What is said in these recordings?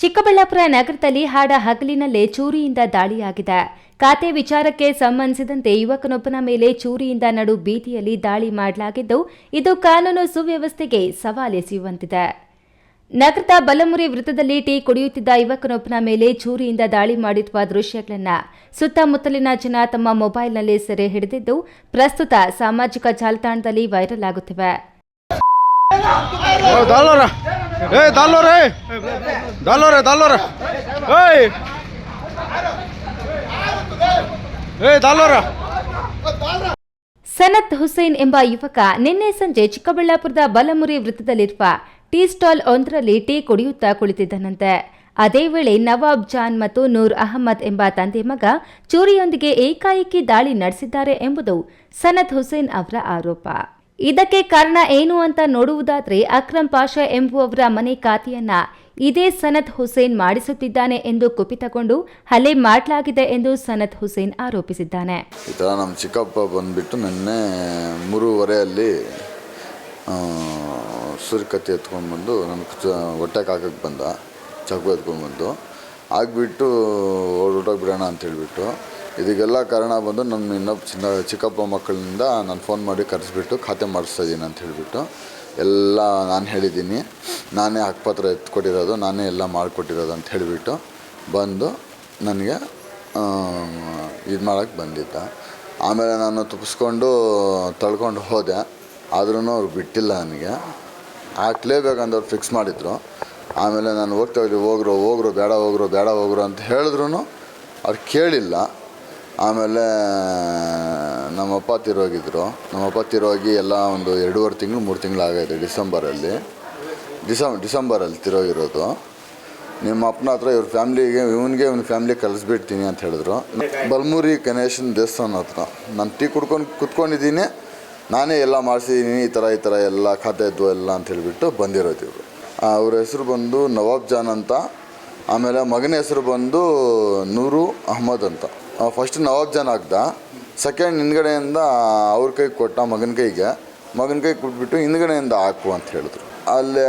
ಚಿಕ್ಕಬಳ್ಳಾಪುರ ನಗರದಲ್ಲಿ ಹಾಡ ಹಗಲಿನಲ್ಲೇ ಚೂರಿಯಿಂದ ದಾಳಿಯಾಗಿದೆ. ಖಾತೆ ವಿಚಾರಕ್ಕೆ ಸಂಬಂಧಿಸಿದಂತೆ ಯುವಕನೊಬ್ಬನ ಮೇಲೆ ಚೂರಿಯಿಂದ ನಡು ಬೀದಿಯಲ್ಲಿ ದಾಳಿ ಮಾಡಲಾಗಿದ್ದು, ಇದು ಕಾನೂನು ಸುವ್ಯವಸ್ಥೆಗೆ ಸವಾಲೆಸೆಯುವಂತಿದೆ. ನಗರದ ಬಲಮುರಿ ವೃತ್ತದಲ್ಲಿ ಟೀ ಕುಡಿಯುತ್ತಿದ್ದ ಯುವಕನೊಬ್ಬನ ಮೇಲೆ ಚೂರಿಯಿಂದ ದಾಳಿ ಮಾಡಿರುವ ದೃಶ್ಯಗಳನ್ನು ಸುತ್ತಮುತ್ತಲಿನ ಜನ ತಮ್ಮ ಮೊಬೈಲ್ನಲ್ಲಿ ಸೆರೆ ಹಿಡಿದಿದ್ದು ಪ್ರಸ್ತುತ ಸಾಮಾಜಿಕ ಜಾಲತಾಣದಲ್ಲಿ ವೈರಲ್ ಆಗುತ್ತಿವೆ. ಸನತ್ ಹುಸೇನ್ ಎಂಬ ಯುವಕ ನಿನ್ನೆ ಸಂಜೆ ಚಿಕ್ಕಬಳ್ಳಾಪುರದ ಬಲಮುರಿ ವೃತ್ತದಲ್ಲಿರುವ ಟೀ ಸ್ಟಾಲ್ ಒಂದರಲ್ಲಿ ಟೀ ಕುಡಿಯುತ್ತಾ ಕುಳಿತಿದ್ದನಂತೆ. ಅದೇ ವೇಳೆ ನವಾಬ್ ಜಾನ್ ಮತ್ತು ನೂರ್ ಅಹಮದ್ ಎಂಬ ತಂದೆ ಮಗ ಚೂರಿಯೊಂದಿಗೆ ಏಕಾಏಕಿ ದಾಳಿ ನಡೆಸಿದ್ದಾರೆ ಎಂಬುದು ಸನತ್ ಹುಸೇನ್ ಅವರ ಆರೋಪ. ಇದಕ್ಕೆ ಕಾರಣ ಏನು ಅಂತ ನೋಡುವುದಾದ್ರೆ ಅಕ್ರಮ್ ಪಾಷಾ ಎಂಬುವವರ ಮನೆ ಖಾತೆಯನ್ನ ಇದೇ ಸನತ್ ಹುಸೇನ್ ಮಾಡಿಸುತ್ತಿದ್ದಾನೆ ಎಂದು ಕುಪಿತಗೊಂಡು ಹಲ್ಲೆ ಮಾಡಲಾಗಿದೆ ಎಂದು ಸನತ್ ಹುಸೇನ್ ಆರೋಪಿಸಿದ್ದಾನೆ. ನಮ್ಮ ಚಿಕ್ಕಪ್ಪ ಬಂದ್ಬಿಟ್ಟು ನಿನ್ನೆ ಮೂರುವರೆಯಲ್ಲಿ ಸುರಿಕತ್ತಿ ಎತ್ಕೊಂಡು ಬಂದು ನನ್ನ ಹೊಟ್ಟೆಗೆ ಹಾಕಕ್ಕೆ ಬಂದ, ಚಾಕು ಎತ್ಕೊಂಡು ಬಂದು. ಆಗಿಬಿಟ್ಟು ಹೊರಟೋಗಿ ಬಿಡೋಣ ಅಂತ ಹೇಳಿಬಿಟ್ಟು ಇದಕ್ಕೆಲ್ಲ ಕಾರಣ ಬಂದು ನನ್ನ ಇನ್ನೊಬ್ಬ ಚಿನ್ನ, ಚಿಕ್ಕಪ್ಪ ಮಕ್ಕಳಿಂದ ನಾನು ಫೋನ್ ಮಾಡಿ ಕರೆಸ್ಬಿಟ್ಟು ಖಾತೆ ಮಾಡಿಸ್ತಾ ಇದ್ದೀನಿ ಅಂತ ಹೇಳಿಬಿಟ್ಟು, ಎಲ್ಲ ನಾನು ಹೇಳಿದ್ದೀನಿ ನಾನೇ ಹಕ್ಕುಪತ್ರ ಎತ್ಕೊಟ್ಟಿರೋದು, ನಾನೇ ಎಲ್ಲ ಮಾಡಿಕೊಟ್ಟಿರೋದು ಅಂತ ಹೇಳಿಬಿಟ್ಟು ಬಂದು ನನಗೆ ಇದು ಮಾಡೋಕ್ಕೆ ಬಂದಿದ್ದ. ಆಮೇಲೆ ನಾನು ತುಪ್ಪಿಸ್ಕೊಂಡು ತಳ್ಕೊಂಡು ಹೋದೆ. ಆದ್ರೂ ಅವ್ರು ಬಿಟ್ಟಿಲ್ಲ ನನಗೆ. ಹಾಕ್ಲೇಬೇಕಂತ ಅವ್ರು ಫಿಕ್ಸ್ ಮಾಡಿದ್ರು. ಆಮೇಲೆ ನಾನು ಹೋಗ್ತಾ ಹೋಗ್ರು ಹೋಗ್ರು, ಬೇಡ ಹೋಗ್ರು ಬೇಡ, ಹೋಗ್ರು ಅಂತ ಹೇಳಿದ್ರು ಅವ್ರು ಕೇಳಿಲ್ಲ. ಆಮೇಲೆ ನಮ್ಮಪ್ಪ ತಿರೋಗಿದ್ರು ನಮ್ಮಪ್ಪ ತಿರೋಗಿ ಎಲ್ಲ ಒಂದು ಎರಡೂವರೆ ತಿಂಗಳು, ಮೂರು ತಿಂಗಳು ಆಗೈತೆ ಡಿಸೆಂಬರಲ್ಲಿ. ಡಿಸೆಂಬ್ ಡಿಸೆಂಬರಲ್ಲಿ ತಿರೋಗಿರೋದು ನಿಮ್ಮ ಅಪ್ಪನ ಹತ್ರ ಇವ್ರ ಫ್ಯಾಮ್ಲಿಗೆ, ಇವನಿಗೆ ಇವ್ನ ಫ್ಯಾಮ್ಲಿ ಕಲಿಸ್ಬಿಡ್ತೀನಿ ಅಂತ ಹೇಳಿದ್ರು. ಬಲ್ಮೂರಿ ಗಣೇಶನ ದೇವಸ್ಥಾನ ಹತ್ರ. ನಾನು ಟೀ ಕುಡ್ಕೊಂಡು ಕುತ್ಕೊಂಡಿದ್ದೀನಿ. ನಾನೇ ಎಲ್ಲ ಮಾಡಿಸಿದ್ದೀನಿ ಈ ಥರ ಈ ಥರ ಎಲ್ಲ ಖಾತೆ ಇದ್ದು ಎಲ್ಲ ಅಂತ ಹೇಳಿಬಿಟ್ಟು ಬಂದಿರೋದು ಇವರು. ಅವ್ರ ಹೆಸರು ಬಂದು ನವಾಬ್ ಜಾನ್ ಅಂತ, ಆಮೇಲೆ ಮಗನ ಹೆಸರು ಬಂದು ನೂರು ಅಹಮದ್ ಅಂತ. ಫಸ್ಟ್ ನವಾಬ್ ಜಾನ್ ಆಗ್ದ ಸೆಕೆಂಡ್ ಹಿಂದ್ಗಡೆಯಿಂದ ಅವ್ರ ಕೈಗೆ ಕೊಟ್ಟ ಮಗನ ಕೈಗೆ ಮಗನ ಕೈಗೆ ಕೊಟ್ಬಿಟ್ಟು ಹಿಂದ್ಗಡೆಯಿಂದ ಹಾಕು ಅಂತ ಹೇಳಿದ್ರು. ಅಲ್ಲಿ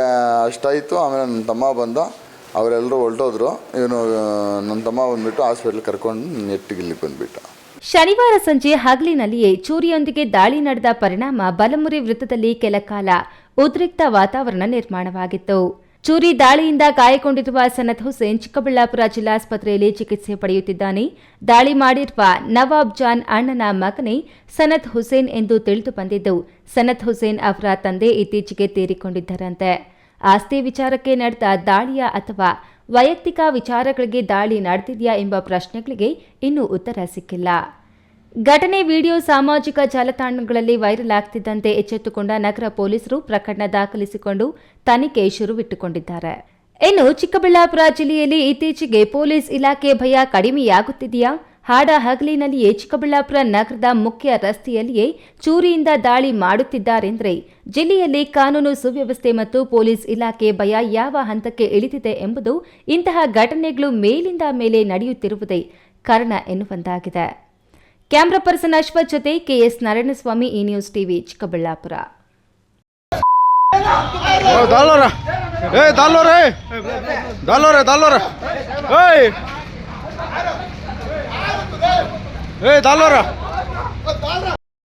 ಅಷ್ಟಾಯಿತು, ಆಮೇಲೆ ನನ್ನ ತಮ್ಮ ಬಂದ, ಅವರೆಲ್ಲರೂ ಹೊರಟೋದ್ರು. ಇವನು ನನ್ನ ತಮ್ಮ ಬಂದುಬಿಟ್ಟು ಹಾಸ್ಪಿಟ್ಲ್ ಕರ್ಕೊಂಡು ನೆಟ್ಟಿಗೆ ಇಲ್ಲಿಗೆ ಬಂದುಬಿಟ್ಟ. ಶನಿವಾರ ಸಂಜೆ ಹಗಲಿನಲ್ಲಿಯೇ ಚೂರಿಯೊಂದಿಗೆ ದಾಳಿ ನಡೆದ ಪರಿಣಾಮ ಬಲಮುರಿ ವೃತ್ತದಲ್ಲಿ ಕೆಲ ಕಾಲ ಉದ್ರಿಕ್ತ ವಾತಾವರಣ ನಿರ್ಮಾಣವಾಗಿತ್ತು. ಚೂರಿ ದಾಳಿಯಿಂದ ಗಾಯಗೊಂಡಿರುವ ಸನತ್ ಹುಸೇನ್ ಚಿಕ್ಕಬಳ್ಳಾಪುರ ಜಿಲ್ಲಾಸ್ಪತ್ರೆಯಲ್ಲಿ ಚಿಕಿತ್ಸೆ ಪಡೆಯುತ್ತಿದ್ದಾನೆ. ದಾಳಿ ಮಾಡಿರುವ ನವಾಬ್ ಜಾನ್ ಅಣ್ಣನ ಮಗನೇ ಸನತ್ ಹುಸೇನ್ ಎಂದು ತಿಳಿದು ಬಂದಿದ್ದು, ಸನತ್ ಹುಸೇನ್ ಅವರ ತಂದೆ ಇತ್ತೀಚೆಗೆ ತೀರಿಕೊಂಡಿದ್ದರಂತೆ. ಆಸ್ತಿ ವಿಚಾರಕ್ಕೆ ನಡೆದ ದಾಳಿಯ ಅಥವಾ ವೈಯಕ್ತಿಕ ವಿಚಾರಗಳಿಗೆ ದಾಳಿ ನಡೆದಿದೆಯಾ ಎಂಬ ಪ್ರಶ್ನೆಗಳಿಗೆ ಇನ್ನೂ ಉತ್ತರ ಸಿಕ್ಕಿಲ್ಲ. ಘಟನೆ ವಿಡಿಯೋ ಸಾಮಾಜಿಕ ಜಾಲತಾಣಗಳಲ್ಲಿ ವೈರಲ್ ಆಗ್ತಿದ್ದಂತೆ ಎಚ್ಚೆತ್ತುಕೊಂಡ ನಗರ ಪೊಲೀಸರು ಪ್ರಕರಣ ದಾಖಲಿಸಿಕೊಂಡು ತನಿಖೆ ಶುರುವಿಟ್ಟುಕೊಂಡಿದ್ದಾರೆ. ಇನ್ನು ಚಿಕ್ಕಬಳ್ಳಾಪುರ ಜಿಲ್ಲೆಯಲ್ಲಿ ಇತ್ತೀಚೆಗೆ ಪೊಲೀಸ್ ಇಲಾಖೆ ಭಯ ಕಡಿಮೆಯಾಗುತ್ತಿದೆಯಾ? ಹಾಡ ಹಗಲಿನಲ್ಲಿಯೇ ಚಿಕ್ಕಬಳ್ಳಾಪುರ ನಗರದ ಮುಖ್ಯ ರಸ್ತೆಯಲ್ಲಿಯೇ ಚೂರಿಯಿಂದ ದಾಳಿ ಮಾಡುತ್ತಿದ್ದಾರೆಂದರೆ ಜಿಲ್ಲೆಯಲ್ಲಿ ಕಾನೂನು ಸುವ್ಯವಸ್ಥೆ ಮತ್ತು ಪೊಲೀಸ್ ಇಲಾಖೆ ಭಯ ಯಾವ ಹಂತಕ್ಕೆ ಇಳಿದಿದೆ ಎಂಬುದು ಇಂತಹ ಘಟನೆಗಳು ಮೇಲಿಂದ ಮೇಲೆ ನಡೆಯುತ್ತಿರುವುದೇ ಕಾರಣ ಎನ್ನುವಂತಾಗಿದೆ. ಕ್ಯಾಮ್ರಾ ಪರ್ಸನ್ ಅಶ್ವಥ್ ಜೊತೆ ಕೆಎಸ್ ನಾರಾಯಣಸ್ವಾಮಿ, ಈ ನ್ಯೂಸ್ ಟಿವಿ ಚಿಕ್ಕಬಳ್ಳಾಪುರ. ఏ దాల్లోరా